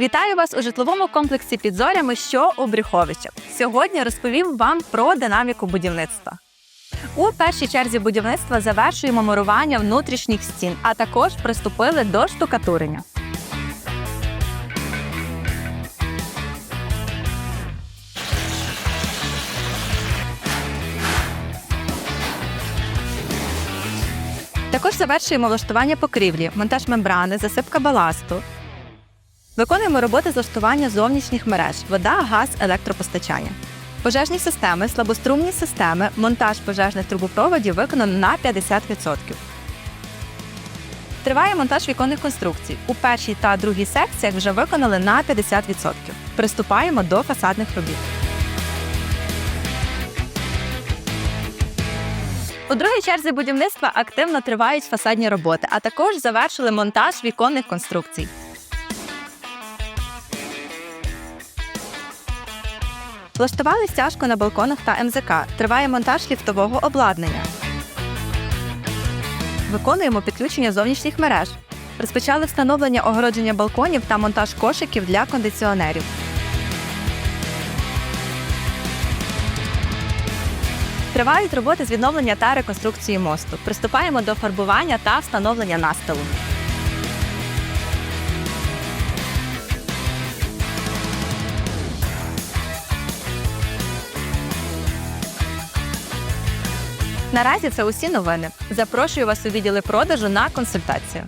Вітаю вас у житловому комплексі під зорями, що у Брюховичах. Сьогодні розповім вам про динаміку будівництва. У першій черзі будівництва завершуємо мурування внутрішніх стін, а також приступили до штукатурення. Також завершуємо влаштування покрівлі, монтаж мембрани, засипка баласту. Виконуємо роботи з влаштування зовнішніх мереж, вода, газ, електропостачання. Пожежні системи, слабострумні системи, монтаж пожежних трубопроводів виконано на 50%. Триває монтаж віконних конструкцій. У першій та другій секціях вже виконали на 50%. Приступаємо до фасадних робіт. У другій черзі будівництва активно тривають фасадні роботи, а також завершили монтаж віконних конструкцій. Влаштували стяжку на балконах та МЗК. Триває монтаж ліфтового обладнання. Виконуємо підключення зовнішніх мереж. Розпочали встановлення огородження балконів та монтаж кошиків для кондиціонерів. Тривають роботи з відновлення та реконструкції мосту. Приступаємо до фарбування та встановлення настилу. Наразі це усі новини. Запрошую вас у відділи продажу на консультацію.